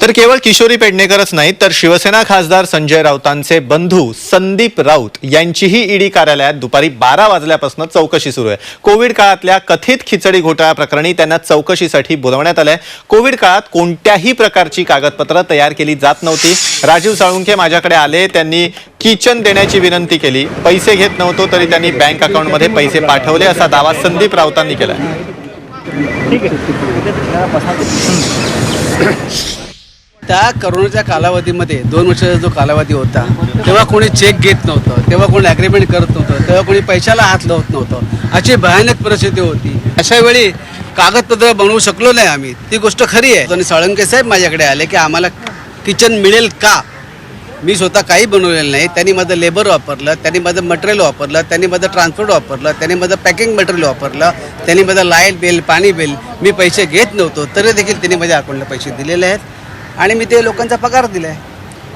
तर केवळ किशोरी पेडणेकरच नाहीत तर शिवसेना खासदार संजय राऊतांचे बंधू संदीप राऊत यांचीही ईडी कार्यालयात दुपारी बारा वाजल्यापासून चौकशी सुरू आहे. कोविड काळातल्या कथित खिचडी घोटाळा प्रकरणी त्यांना चौकशीसाठी बोलवण्यात आलंय. कोविड काळात कोणत्याही प्रकारची कागदपत्र तयार केली जात नव्हती. राजीव साळुंखे माझ्याकडे आले त्यांनी किचन देण्याची विनंती केली. पैसे घेत नव्हतो तरी त्यांनी बँक अकाउंटमध्ये पैसे पाठवले असा दावा संदीप राऊतांनी केला त्या करोनाच्या कालावधीमध्ये दोन वर्षाचा जो कालावधी होता तेव्हा कोणी चेक घेत नव्हतं तेव्हा कोणी ॲग्रीमेंट करत नव्हतं तेव्हा कोणी पैशाला हात लावत नव्हतं. अशी भयानक परिस्थिती होती. अशा वेळी कागदपत्र बनवू शकलो नाही आम्ही. ती गोष्ट खरी आहे. आणि साळंके साहेब माझ्याकडे आले की आम्हाला किचन मिळेल का? मी स्वतः काही बनवलेलं नाही. त्यांनी माझं लेबर वापरलं त्यांनी माझं मटेरियल वापरलं त्यांनी माझं ट्रान्सपोर्ट वापरलं त्यांनी माझं पॅकिंग मटेरियल वापरलं त्यांनी माझं लाइट बिल पाणी बिल मी पैसे घेत नव्हतो. तरी देखील त्यांनी माझ्या अकाउंटला पैसे दिलेले आहेत. आणि मी ते लोकांचा पगार दिला आहे